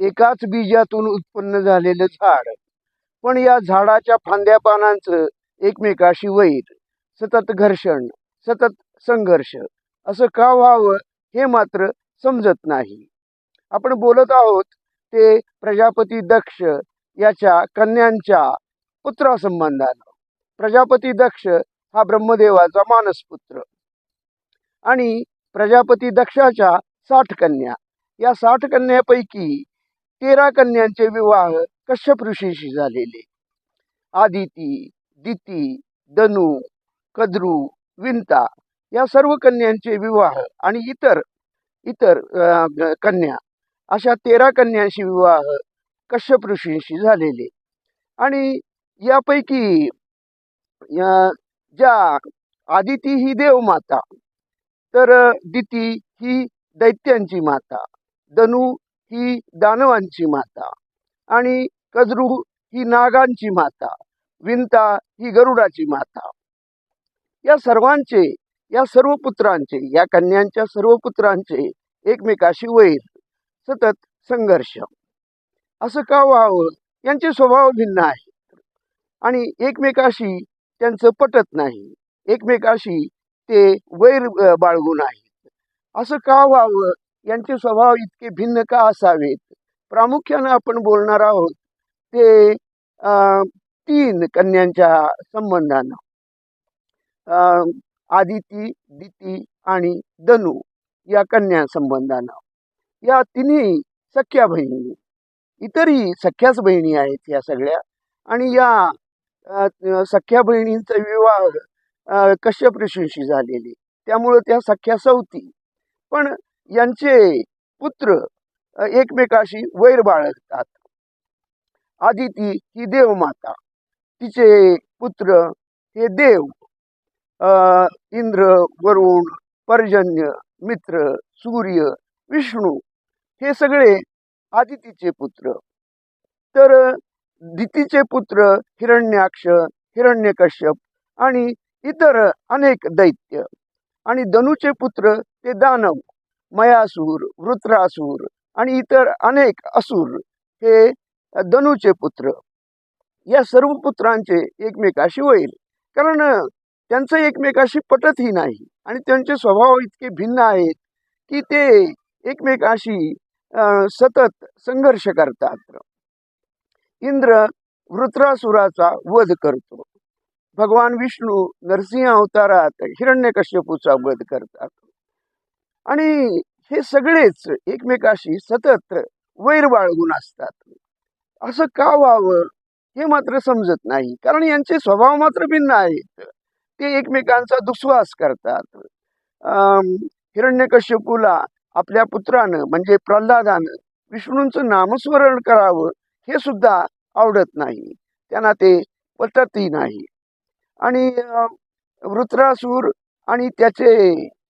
एकाच बीजातून उत्पन्न झालेलं झाड. पण या झाडाच्या फांद्या पानांचं एकमेकाशी वैर सतत घर्षण सतत संघर्ष असं का व्हावं हे मात्र समजत नाही. आपण बोलत आहोत ते प्रजापती दक्ष याच्या कन्यांच्या पुत्रासंबंधानं. प्रजापती दक्ष हा ब्रह्मदेवाचा मानसपुत्र. आणि प्रजापती दक्षाच्या साठ कन्या. या साठ कन्यापैकी तेरा कन्यांचे विवाह कश्यप ऋषीशी झालेले. आदिती दिती दनू कद्रू विंता या सर्व कन्यांचे विवाह आणि इतर इतर कन्या अशा तेरा कन्यांशी विवाह कश्यप ऋषींशी झालेले. आणि यापैकी ज्या आदिती ही देवमाता तर दिती ही दैत्यांची माता दनू ही दानवांची माता आणि कजरू ही नागांची माता विंता ही गरुडाची माता. या सर्वांचे या सर्व पुत्रांचे या कन्यांच्या सर्व पुत्रांचे एकमेकाशी वैर सतत संघर्ष. असं का व्हावं? यांचे स्वभाव भिन्न आहेत. आणि एकमेकाशी त्यांचं पटत नाही. एकमेकाशी ते वैर बाळगून आहेत. असं का व्हावं? यांचे स्वभाव इतके भिन्न का असावेत? प्रामुख्यानं आपण बोलणार आहोत ते तीन कन्यांच्या संबंधानं. आदिती दिती आणि दनू या कन्या संबंधानं. या तिन्ही सख्या बहिणी इतरही सख्याच बहिणी आहेत या सगळ्या. आणि या सख्या बहिणींचा विवाह कश्यप ऋषींशी झालेले. त्यामुळं त्या सख्या सवती. पण यांचे पुत्र एकमेकाशी वैर बाळगतात. आदिती ही देवमाता तिचे पुत्र हे देव इंद्र वरुण पर्जन्य मित्र सूर्य विष्णू हे सगळे आदितीचे पुत्र. तर दितीचे पुत्र हिरण्याक्ष हिरण्यकश्यप आणि इतर अनेक दैत्य आणि दनूचे पुत्र ते दानव मयासूर वृत्रासूर आणि इतर अनेक असुर हे धनुचे पुत्र. या सर्व पुत्रांचे एकमेकाशी होईल कारण त्यांचं एकमेकाशी पटतही नाही आणि त्यांचे स्वभाव इतके भिन्न आहेत की ते एकमेकाशी अं, सतत संघर्ष करतात. इंद्र वृत्रासुराचा वध करतो. भगवान विष्णू नरसिंह अवतारात हिरण्यकश्यपूचा वध करतात. आणि हे सगळेच एकमेकाशी सतत वैर बाळगून असतात. असं का व्हावं हे मात्र समजत नाही. कारण यांचे स्वभाव मात्र भिन्न आहेत. ते एकमेकांचा दुस्वास करतात. हिरण्यकश्यपूला आपल्या पुत्रानं म्हणजे प्रल्हादानं विष्णूंचं नामस्मरण करावं हे सुद्धा आवडत नाही. त्यांना ते पटतही नाही. आणि वृत्रासूर आणि त्याचे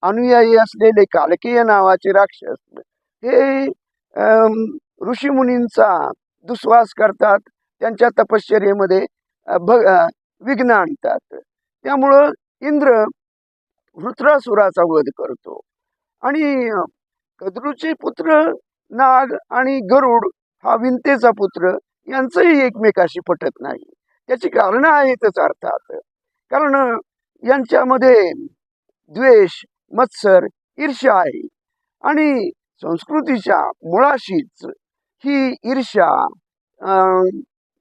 अनुयायी असलेले कालकीय नावाचे राक्षस. हे अं, ऋषीमुनींचा दुस्वास करतात. त्यांच्या तपश्चर्येमध्ये भ विघ्न आणतात. त्यामुळं इंद्र वृत्रासुराचा वध करतो. आणि कद्रूचे पुत्र नाग आणि गरुड हा विंतेचा पुत्र यांचंही एकमेकाशी पटत नाही. त्याची कारणं आहेतच अर्थात. कारण यांच्यामध्ये द्वेष मत्सर ईर्ष्या आहे आणि संस्कृतीच्या मुळाशीच ही ईर्ष्या अं,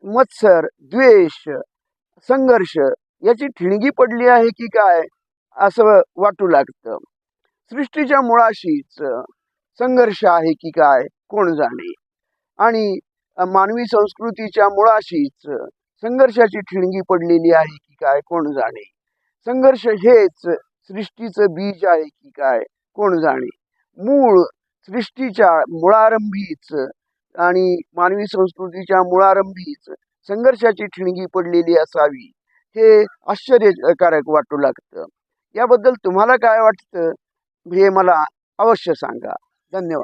मत्सर द्वेष संघर्ष याची ठिणगी पडली आहे की काय असं वाटू लागतं. सृष्टीच्या मुळाशीच संघर्ष आहे की काय कोण जाणे? आणि मानवी संस्कृतीच्या मुळाशीच संघर्षाची ठिणगी पडलेली आहे की काय कोण जाणे? संघर्ष हेच सृष्टीचं बीज आहे की काय? कोण जाणे? मूळ सृष्टीच्या मुळारंभीच आणि मानवी संस्कृतीच्या मुळारंभीच संघर्षाची ठिणगी पडलेली असावी. हे आश्चर्यकारक वाटू लागतं. याबद्दल तुम्हाला काय वाटतं? हे मला अवश्य सांगा. धन्यवाद.